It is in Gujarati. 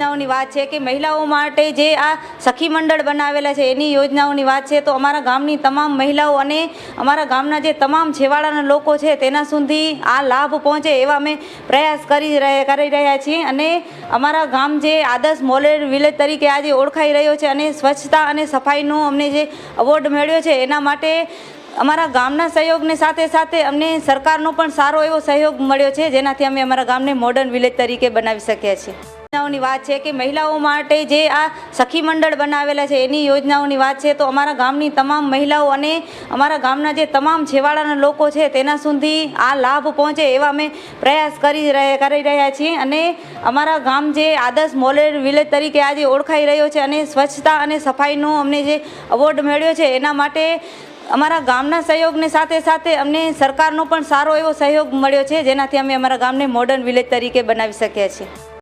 યોજનાઓની વાત છે કે મહિલાઓ માટે જે આ સખી મંડળ બનાવેલા છે, એની યોજનાઓની વાત છે, તો અમારા ગામની તમામ મહિલાઓ અને અમારા ગામના જે તમામ છેવાડાના લોકો છે, તેના સુધી આ લાભ પહોંચે એવા અમે પ્રયાસ કરી રહ્યા કરી રહ્યા છીએ અને અમારા ગામ જે આદર્શ મોલેર વિલેજ તરીકે આજે ઓળખાઈ રહ્યો છે અને સ્વચ્છતા અને સફાઈનો અમને જે અવોર્ડ મળ્યો છે, એના માટે અમારા ગામના સહયોગને સાથે સાથે અમને સરકારનો પણ સારો એવો સહયોગ મળ્યો છે, જેનાથી અમે અમારા ગામને મોડર્ન વિલેજ તરીકે બનાવી શક્યા છીએ. યોજનાઓની વાત છે કે મહિલાઓ માટે જે આ સખી મંડળ બનાવેલા છે, એની યોજનાઓની વાત છે, તો અમારા ગામની તમામ મહિલાઓ અને અમારા ગામના જે તમામ છેવાડાના લોકો છે, તેના સુધી આ લાભ પહોંચે એવા અમે પ્રયાસ કરી કરી રહ્યા છીએ અને અમારા ગામ જે આદર્શ મોલેર વિલેજ તરીકે આજે ઓળખાઈ રહ્યો છે અને સ્વચ્છતા અને સફાઈનો અમને જે અવોર્ડ મળ્યો છે, એના માટે અમારા ગામના સહયોગને સાથે સાથે અમને સરકારનો પણ સારો એવો સહયોગ મળ્યો છે, જેનાથી અમે અમારા ગામને મોડર્ન વિલેજ તરીકે બનાવી શક્યા છીએ.